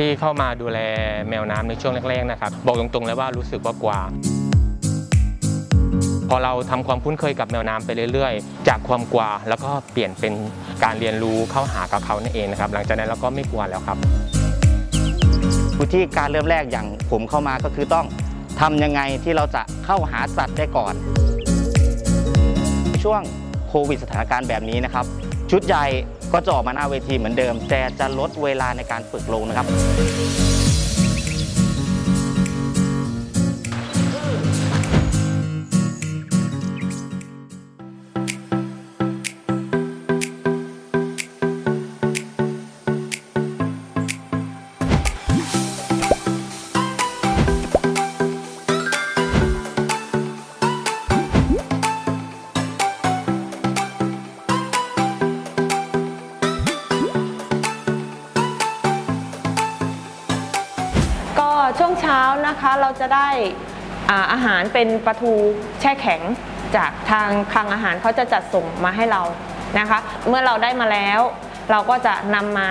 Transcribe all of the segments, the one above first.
ที่เข้ามาดูแลแมวน้ำในช่วงแรกๆนะครับบอกตรงๆเลยว่ารู้สึกว่ากลัวพอเราทำความคุ้นเคยกับแมวน้ำไปเรื่อยๆ จากความกลัวแล้วก็เปลี่ยนเป็นการเรียนรู้เข้าหากับเขานั่นเองนะครับ หลังจากนั้นเราก็ไม่กลัวแล้วครับวิธีการเริ่มแรกอย่างผมเข้ามาก็คือต้องทำยังไงที่เราจะเข้าหาสัตว์ได้ก่อน ช่วงโควิดสถานการณ์แบบนี้นะครับ ชุดใหญ่ ก็จะออกมาหน้าเวทีเหมือนเดิม แต่จะลดเวลาในการฝึกลงนะครับ นะคะเราจะได้อาอาหารเป็นปลาทูแช่แข็งจากทางคลังอาหารเขาจะจัดส่งมาให้เรานะคะ เมื่อเราได้มาแล้ว เราก็จะนำมา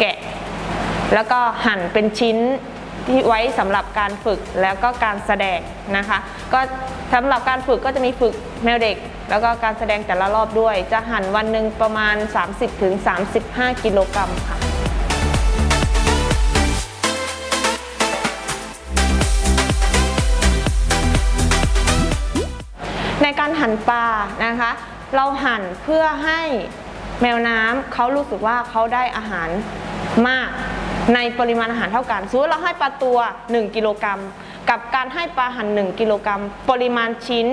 แกะ แล้วก็หั่นเป็นชิ้นที่ไว้สำหรับการฝึกแล้วก็การแสดงนะคะ ก็สำหรับการฝึกก็จะมีฝึกแมวเด็ก แล้วก็การแสดงแต่ละรอบด้วย จะหั่นวันหนึ่งประมาณ 30-35 กิโลกรัมค่ะ หั่นปลานะคะ เราหั่นเพื่อให้แมวน้ำเขารู้สึกว่าเขาได้อาหารมากในปริมาณอาหารเท่ากันสมมติเราให้ปลาตัว 1 กิโลกรัมกับการให้ปลาหั่น 1 กิโลกรัมปริมาณชิ้น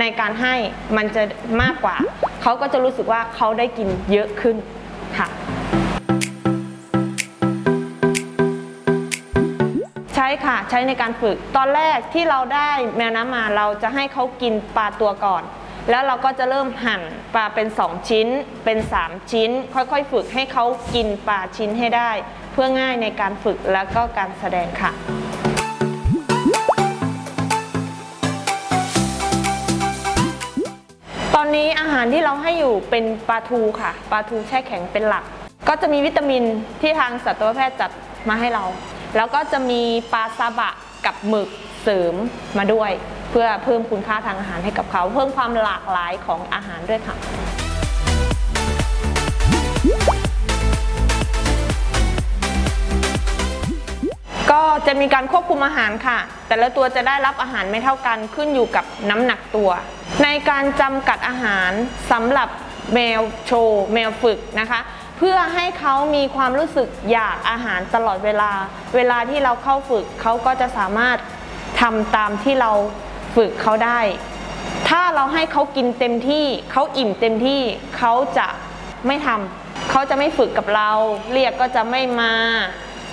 ในการให้มันจะมากกว่า เขาก็จะรู้สึกว่าเขาได้กินเยอะขึ้นค่ะ ค่ะ ใช้ในการฝึก ตอนแรกที่เราได้แมวน้ำมาเราจะให้เขากินปลาตัวก่อน แล้วเราก็จะเริ่มหั่นปลาเป็น 2 ชิ้น เป็น 3 ชิ้น ค่อยๆ ฝึกให้เขากินปลาชิ้นให้ได้ เพื่อง่ายในการฝึกแล้วก็การแสดงค่ะตอนนี้อาหารที่เราให้อยู่เป็นปลาทูค่ะปลาทูแช่แข็งเป็นหลัก ก็จะมีวิตามินที่ทางสัตวแพทย์จัดมาให้เรา แล้วก็จะมีปลาซาบะกับหมึกเสริมมาด้วย เพื่อเพิ่มคุณค่าทางอาหารให้กับเขา เพิ่มความหลากหลายของอาหารด้วยค่ะก็จะมีการควบคุมอาหารค่ะ แต่ละตัวจะได้รับอาหารไม่เท่ากันขึ้นอยู่กับน้ำหนักตัว ในการจำกัดอาหารสำหรับแมวโชว์แมวฝึกนะคะ เพื่อให้เขามีความรู้สึกอยากอาหารตลอดเวลา เวลาที่เราเข้าฝึกเขาก็จะสามารถทำตามที่เราฝึกเขาได้ ถ้าเราให้เขากินเต็มที่เขาอิ่มเต็มที่เขาจะไม่ทำเขาจะไม่ฝึกกับเรา เรียกก็จะไม่มา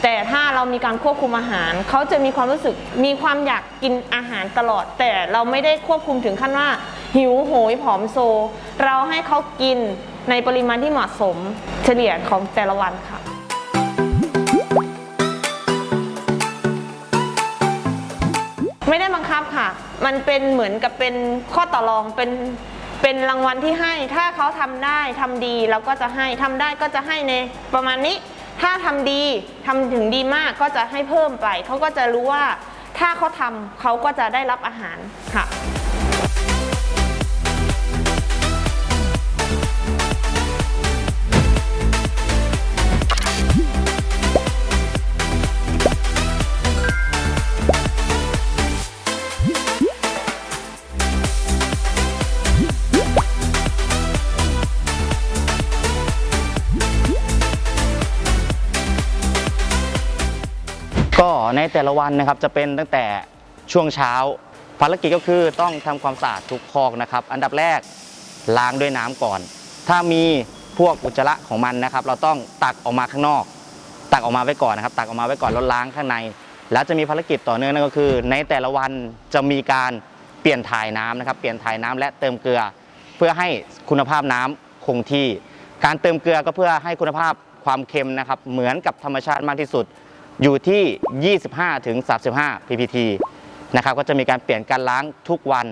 แต่ถ้าเรามีการควบคุมอาหาร เขาจะมีความรู้สึกมีความอยากกินอาหารตลอด แต่เราไม่ได้ควบคุมถึงขั้นว่า หิวโหยผอมโซ เราให้เขากิน ในปริมาณที่เหมาะสมเฉลี่ยของแต่ละวันค่ะ ไม่ได้บังคับค่ะ มันเป็นเหมือนกับเป็นข้อต่อรองเป็นเป็นรางวัลที่ให้ ถ้าเขาทำได้ทำดีเราก็จะให้ทำได้ก็จะให้ในประมาณนี้ ถ้าทำดีทำถึงดีมากก็จะให้เพิ่มไป เขาก็จะรู้ว่าถ้าเขาทำเขาก็จะได้รับอาหารค่ะ แต่ละวันนะครับจะเป็นตั้งแต่ช่วงเช้า ภารกิจก็คือต้องทำความสะอาดทุกคอกนะครับ อันดับแรกล้างด้วยน้ำก่อน ถ้ามีพวกอุจจาระของมันนะครับ เราต้องตักออกมาข้างนอก ตักออกมาไว้ก่อนนะครับ ตักออกมาไว้ก่อนแล้วล้างข้างใน แล้วจะมีภารกิจต่อเนื่องนั่นก็คือ ในแต่ละวันจะมีการเปลี่ยนถ่ายน้ำนะครับ เปลี่ยนถ่ายน้ำและเติมเกลือ เพื่อให้คุณภาพน้ำคงที่ การเติมเกลือก็เพื่อให้คุณภาพความเค็มนะครับ เหมือนกับธรรมชาติมากที่สุด อยู่ที่ 25ถึง35 ppt นะครับก็จะมีการเปลี่ยนการล้างทุกวัน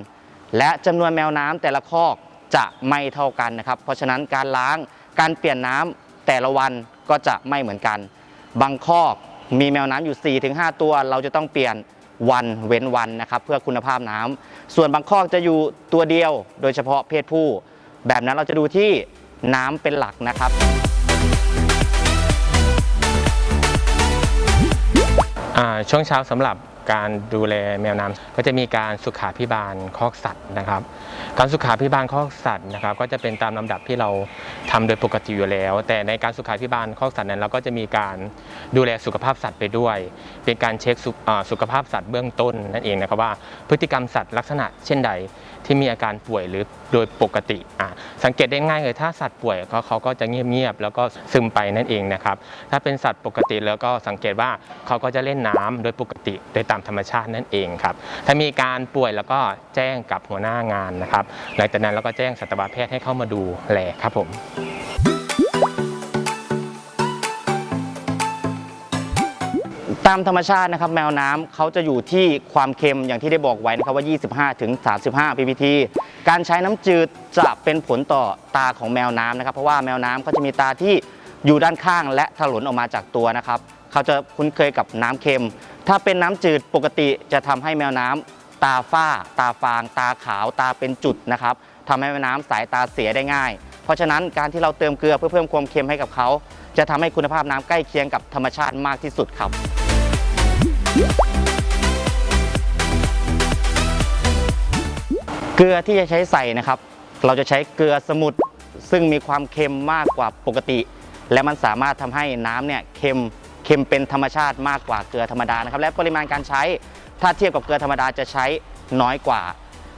และจำนวนแมวน้ำแต่ละคอกจะไม่เท่ากันนะครับ เพราะฉะนั้นการล้างการเปลี่ยนน้ำแต่ละวันก็จะไม่เหมือนกัน บางคอกมีแมวน้ำอยู่ 4-5 ตัว เราจะต้องเปลี่ยนวันเว้นวันนะครับเพื่อคุณภาพน้ำส่วนบางคอกจะอยู่ตัวเดียว โดยเฉพาะเพศผู้ แบบนั้นเราจะดูที่น้ำเป็นหลักนะครับ ช่วงเช้าสำหรับ การดูแลแมวน้ำก็จะมีการสุขาพิบาลคอกสัตว์นะครับ การสุขาพิบาลคอกสัตว์นะครับ ก็จะเป็นตามลำดับที่เราทำโดยปกติอยู่แล้ว แต่ในการสุขาพิบาลคอกสัตว์นั้นเราก็จะมีการดูแลสุขภาพสัตว์ไปด้วย เป็นการเช็คสุขอ่าสุขภาพสัตว์เบื้องต้นนั่นเองนะครับว่าพฤติกรรมสัตว์ลักษณะเช่นใดที่มีอาการป่วยหรือโดยปกติอ่าสังเกตได้ง่ายเลยถ้าสัตว์ป่วยก็เขาก็จะเงียบๆแล้วก็ซึมไปนั่นเองนะครับถ้าเป็นสัตว์ปกติแล้วก็สังเกตว่าเขาก็จะเล่นน้ำโดยปกติโดยตามธรรมชาตินั่นเองครับ ถ้ามีการป่วยแล้วก็แจ้งกับหัวหน้างานนะครับหลังจากนั้นเราก็แจ้งสัตวแพทย์ให้เข้ามาดูแลครับผมตามธรรมชาตินะครับแมวน้ำเขาจะอยู่ที่ความเค็มอย่างที่ได้บอกไว้นะครับว่า 25 ถึง 35 ppm การใช้น้ำจืดจะเป็นผลต่อตาของแมวน้ำนะครับ เพราะว่าแมวน้ำเขาจะมีตาที่อยู่ด้านข้างและถลนออกมาจากตัวนะครับ เขาจะคุ้นเคยกับน้ำเค็ม ถ้าเป็นน้ำจืดปกติจะทำให้แมวน้ำตาฝ้า ตาฟาง ตาขาว ตาเป็นจุดนะครับทำให้แมวน้ำสายตาเสียได้ง่าย เพราะฉะนั้นการที่เราเติมเกลือเพื่อเพิ่มความเค็มให้กับเขา จะทำให้คุณภาพน้ำใกล้เคียงกับธรรมชาติมากที่สุดครับ เกลือที่จะใช้ใส่นะครับ เราจะใช้เกลือสมุทรซึ่งมีความเค็มมากกว่าปกติ และมันสามารถทำให้น้ำเนี่ยเค็ม เค็มเป็นธรรมชาติมากกว่าเกลือธรรมดานะครับและปริมาณการใช้ถ้าเทียบกับเกลือธรรมดาจะใช้น้อยกว่า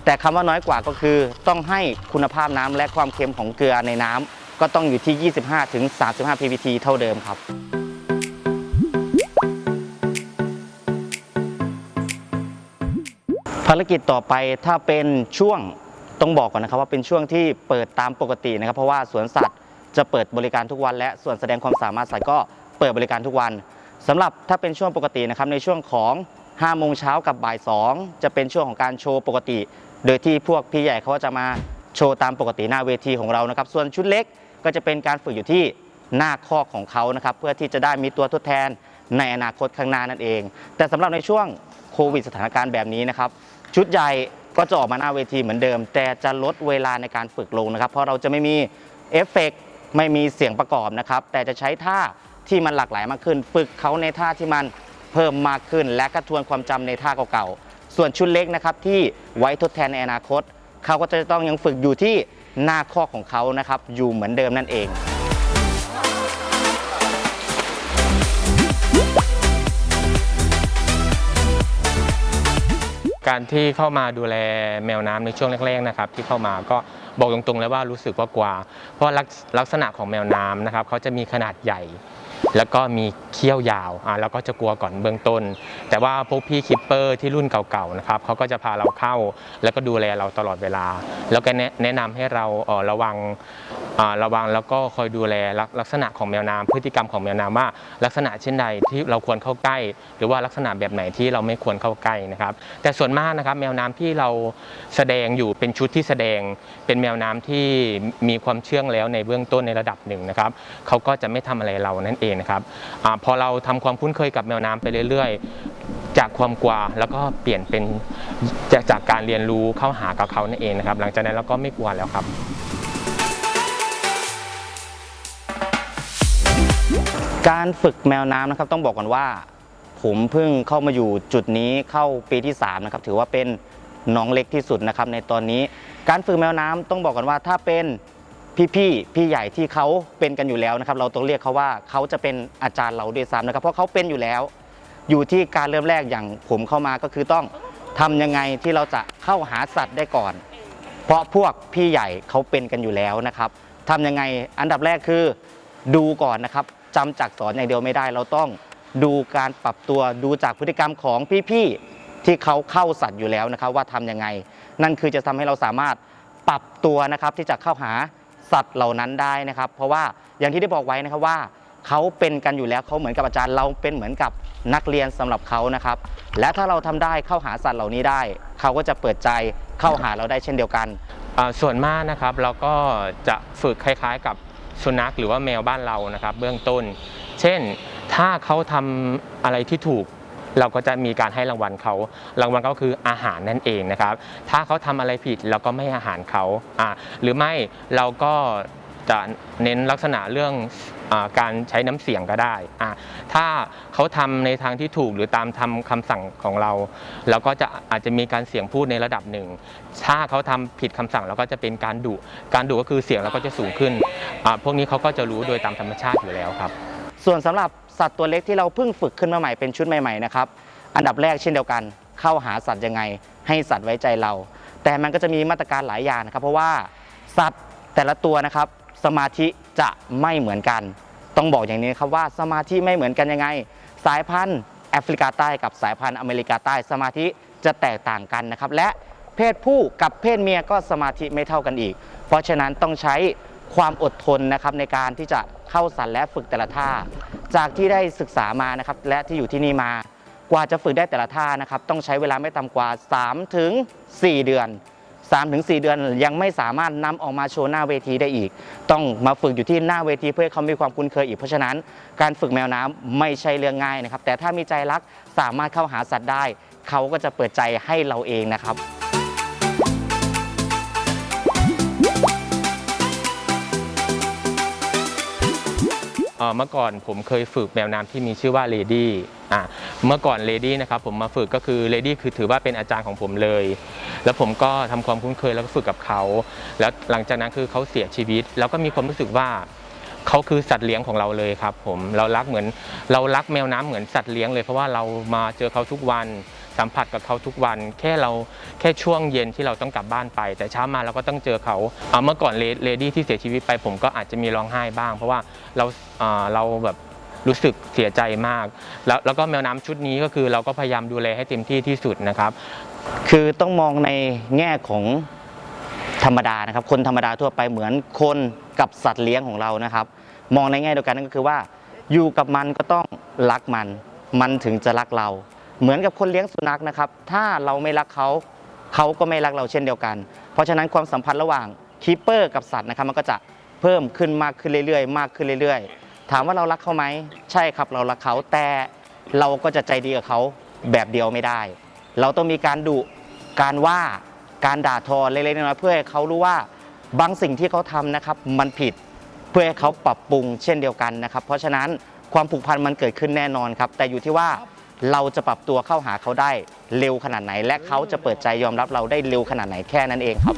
แต่คำว่าน้อยกว่าก็คือ ต้องให้คุณภาพน้ำและความเค็มของเกลือในน้ำก็ต้องอยู่ที่ 25-35 ppm เท่าเดิมครับภารกิจต่อไปถ้าเป็นช่วงต้องบอกก่อนนะครับว่าเป็นช่วงที่เปิดตามปกตินะครับ เพราะว่าสวนสัตว์จะเปิดบริการทุกวันและส่วนแสดงความสามารถสัตว์ก็ เปิดบริการทุกวันสำหรับถ้าเป็นช่วงปกตินะครับในช่วงของ5โมงเช้ากับบ่าย 2 จะเป็นช่วงของการโชว์ปกติ โดยที่พวกพี่ใหญ่เขาก็จะมาโชว์ตามปกติหน้าเวทีของเรานะครับ ส่วนชุดเล็กก็จะเป็นการฝึกอยู่ที่หน้าคอกของเขานะครับ เพื่อที่จะได้มีตัวทดแทนในอนาคตข้างหน้านั่นเอง แต่สำหรับในช่วงโควิดสถานการณ์แบบนี้นะครับ ชุดใหญ่ก็จะออกมาหน้าเวทีเหมือนเดิม แต่จะลดเวลาในการฝึกลงนะครับ เพราะเราจะไม่มีเอฟเฟกต์ไม่มีเสียงประกอบนะครับ แต่จะใช้ท่า ที่มันหลากหลายมากขึ้น ฝึกเขาในท่าที่มันเพิ่มมากขึ้น และกระทวนความจำในท่าเก่าๆส่วนชุดเล็กนะครับที่ไว้ทดแทนในอนาคตเขาก็จะต้องยังฝึกอยู่ที่หน้าข้อของเขานะครับอยู่เหมือนเดิมนั่นเองการที่เข้ามาดูแลแมวน้ำในช่วงแรกๆนะครับที่เข้ามาก็บอกตรงๆเลยว่ารู้สึกว่ากลัวเพราะลักษลักษณะของแมวน้ำนะครับเขาจะมีขนาดใหญ่ แล้วก็มีเขี้ยวยาวอ่าเราก็จะกลัวก่อนเบื้องต้น แต่ว่าพวกพี่คิปเปอร์ที่รุ่นเก่าๆนะครับเขาก็จะพาเราเข้า แล้วก็ดูแลเราตลอดเวลา แล้วก็แนะนะนำให้เราเอ่อระวังอ่าระวังแล้วก็คอยดูแลลักลักษณะของแมวน้ำพฤติกรรมของแมวน้ำว่า ลักษณะเช่นใดที่เราควรเข้าใกล้ หรือว่าลักษณะแบบไหนที่เราไม่ควรเข้าใกล้นะครับ แต่ส่วนมากนะครับแมวน้ำที่เราแสดงอยู่เป็นชุดที่แสดงเป็นแมวน้ำที่มีความเชื่องแล้วในเบื้องต้นในระดับหนึ่งนะครับเขาก็จะไม่ทำอะไรเรานั่นเองนะครับอพอเราทำความคุ้นเคยกับแมวน้ำไปเรื่อย ๆ จากความกลัวแล้วก็เปลี่ยนเป็นจากจากการเรียนรู้เข้าหากับเขานั่นเองนะครับ หลังจากนั้นเราก็ไม่กลัวแล้วครับการฝึกแมวน้ำนะครับต้องบอกก่อนว่า ผมเพิ่งเข้ามาอยู่จุดนี้เข้าปีที่3นะครับถือว่าเป็นน้องเล็กที่สุดนะครับในตอนนี้ การฝึกแมวน้ำต้องบอกก่อนว่าถ้าเป็น พี่ๆพี่ใหญ่ที่เขาเป็นกันอยู่แล้วนะครับเราต้องเรียกเขาว่าเขาจะเป็นอาจารย์เราด้วยซ้ำนะครับ เพราะเขาเป็นอยู่แล้ว อยู่ที่การเริ่มแรกอย่างผมเข้ามาก็คือต้องทำยังไงที่เราจะเข้าหาสัตว์ได้ก่อน เพราะพวกพี่ใหญ่เขาเป็นกันอยู่แล้วนะครับทำยังไงอันดับแรกคือดูก่อนนะครับจำจากสอนอย่างเดียวไม่ได้ เราต้องดูการปรับตัวดูจากพฤติกรรมของพี่ๆที่เขาเข้าสัตว์อยู่แล้วนะครับ ว่าทำยังไง นั่นคือจะทำให้เราสามารถปรับตัวนะครับที่จะเข้าหา สัตว์เหล่านั้นได้นะครับ เพราะว่าอย่างที่ได้บอกไว้นะครับว่าเขาเป็นกันอยู่แล้วเขาเหมือนกับอาจารย์เราเป็นเหมือนกับนักเรียนสำหรับเขานะครับ และถ้าเราทำได้เข้าหาสัตว์เหล่านี้ได้ เขาก็จะเปิดใจเข้าหาเราได้เช่นเดียวกัน ส่วนมากนะครับเราก็จะฝึกคล้ายๆ กับสุนัขหรือว่าแมวบ้านเรานะครับ เบื้องต้น เช่นถ้าเขาทำอะไรที่ถูก เราก็จะมีการให้รางวัลเขา รางวัลก็คืออาหารนั่นเองนะครับ ถ้าเขาทำอะไรผิดเราก็ไม่อาหารเขาอ่าหรือไม่เราก็จะเน้นลักษณะเรื่องอการใช้น้ำเสียงก็ได้อ่าถ้าเขาทำในทางที่ถูกหรือตามทำคำสั่งของเรา เราก็จะอาจจะมีการเสียงพูดในระดับหนึ่ง ถ้าเขาทำผิดคำสั่งเราก็จะเป็นการดุ การดุก็คือเสียงเราก็จะสูงขึ้นอ่าพวกนี้เขาก็จะรู้โดยตามธรรมชาติอยู่แล้วครับ ส่วนสำหรับ สัตว์ตัวเล็กที่เราเพิ่งฝึกขึ้นมาใหม่เป็นชุดใหม่ๆนะครับอันดับแรกเช่นเดียวกัน เข้าหาสัตว์ยังไง ให้สัตว์ไว้ใจเรา แต่มันก็จะมีมาตรการหลายอย่างนะครับ เพราะว่าสัตว์แต่ละตัวนะครับ สมาธิจะไม่เหมือนกัน ต้องบอกอย่างนี้ครับว่าสมาธิไม่เหมือนกันยังไง สายพันธุ์แอฟริกาใต้กับสายพันธุ์อเมริกาใต้สมาธิจะแตกต่างกันนะครับ และเพศผู้กับเพศเมียก็สมาธิไม่เท่ากันอีก เพราะฉะนั้นต้องใช้ความอดทนนะครับในการที่จะเข้าสันและฝึกแต่ละท่า จากที่ได้ศึกษามานะครับและที่อยู่ที่นี่มากว่าจะฝึกได้แต่ละท่านะครับต้องใช้เวลาไม่ต่ำกว่า 3 ถึง 4 เดือน 3 ถึง 4 เดือนยังไม่สามารถนำออกมาโชว์หน้าเวทีได้อีก ต้องมาฝึกอยู่ที่หน้าเวทีเพื่อให้เขามีความคุ้นเคยอีกเพราะฉะนั้น การฝึกแมวน้ำไม่ใช่เรื่องง่ายนะครับแต่ถ้ามีใจรักสามารถเข้าหาสัตว์ได้ เขาก็จะเปิดใจให้เราเองนะครับ เมื่อก่อนผมเคยฝึกแมวน้ำที่มีชื่อว่าเลดี้อ่าเมื่อก่อนเลดี้นะครับผมมาฝึกก็คือเลดี้คือถือว่าเป็นอาจารย์ของผมเลย แล้วผมก็ทำความคุ้นเคยแล้วก็ฝึกกับเขา แล้วหลังจากนั้นคือเขาเสียชีวิต แล้วก็มีความรู้สึกว่าเขาคือสัตว์เลี้ยงของเราเลยครับผมเรารักเหมือนเรารักแมวน้ำเหมือนสัตว์เลี้ยงเลยเพราะว่าเรามาเจอเขาทุกวัน สัมผัสกับเขาทุกวันแค่เราแค่ช่วงเย็นที่เราต้องกลับบ้านไป แต่เช้ามาเราก็ต้องเจอเขาเมื่อก่อนเลดี้ที่เสียชีวิตไปผมก็อาจจะมีร้องไห้บ้าง เพราะว่าเราอ่าเราแบบรู้สึกเสียใจมาก แล้วแล้วก็แมวน้ำชุดนี้ก็คือเราก็พยายามดูแลให้เต็มที่ที่สุดนะครับ คือต้องมองในแง่ของธรรมดานะครับ คนธรรมดาทั่วไปเหมือนคนกับสัตว์เลี้ยงของเรานะครับ มองในแง่เดียวกันนั่นก็คือว่า อยู่กับมันก็ต้องรักมัน มันถึงจะรักเรา เหมือนกับคนเลี้ยงสุนัขนะครับ ถ้าเราไม่รักเขาเขาก็ไม่รักเราเช่นเดียวกัน เพราะฉะนั้นความสัมพันธ์ระหว่างคีเปอร์กับสัตว์นะครับ มันก็จะเพิ่มขึ้นมากขึ้นเรื่อยๆ มากขึ้นเรื่อยๆ ถามว่าเรารักเขาไหมใช่ครับเรารักเขาแต่เราก็จะใจดีกับเขาแบบเดียวไม่ได้ เราต้องมีการดุการว่าการด่าทอเล็กๆน้อยๆเพื่อให้เขารู้ว่าบางสิ่งที่เขาทำนะครับ มันผิดเพื่อให้เขาปรับปรุงเช่นเดียวกันนะครับ เพราะฉะนั้นความผูกพันมันเกิดขึ้นแน่นอนครับ แต่อยู่ที่ว่า เราจะปรับตัวเข้าหาเขาได้เร็วขนาดไหน และเขาจะเปิดใจยอมรับเราได้เร็วขนาดไหนแค่นั้นเองครับ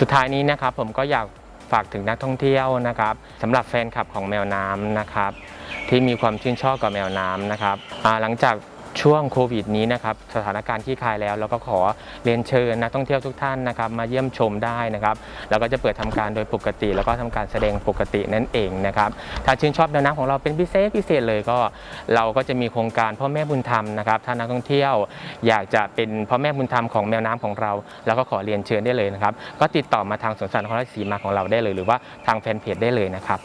สุดท้ายนี้นะครับผมก็อยากฝากถึงนักท่องเที่ยวนะครับสำหรับแฟนคลับของแมวน้ำนะครับ ที่มีความชื่นชอบกับแมวน้ำนะครับหลังจาก ช่วงโควิดนี้นะครับสถานการณ์ที่คลายแล้วเราก็ขอเรียนเชิญนักท่องเที่ยวทุกท่านนะครับมาเยี่ยมชมได้นะครับแล้วก็จะเปิดทำการโดยปกติ แล้วก็ทำการแสดงปกตินั่นเองนะครับถ้าชื่นชอบแนวน้ำของเราเป็นพิเศษพิเศษเลยก็เราก็จะมีโครงการพ่อแม่บุญธรรมนะครับถ้านักท่องเที่ยว อยากจะเป็นพ่อแม่บุญธรรมของแมวน้ำของเรา แล้วก็ขอเรียนเชิญได้เลยนะครับก็ติดต่อมาทางสวนสัตว์นครราชสีมาของเราได้เลย หรือว่าทางแฟนเพจได้เลยนะครับ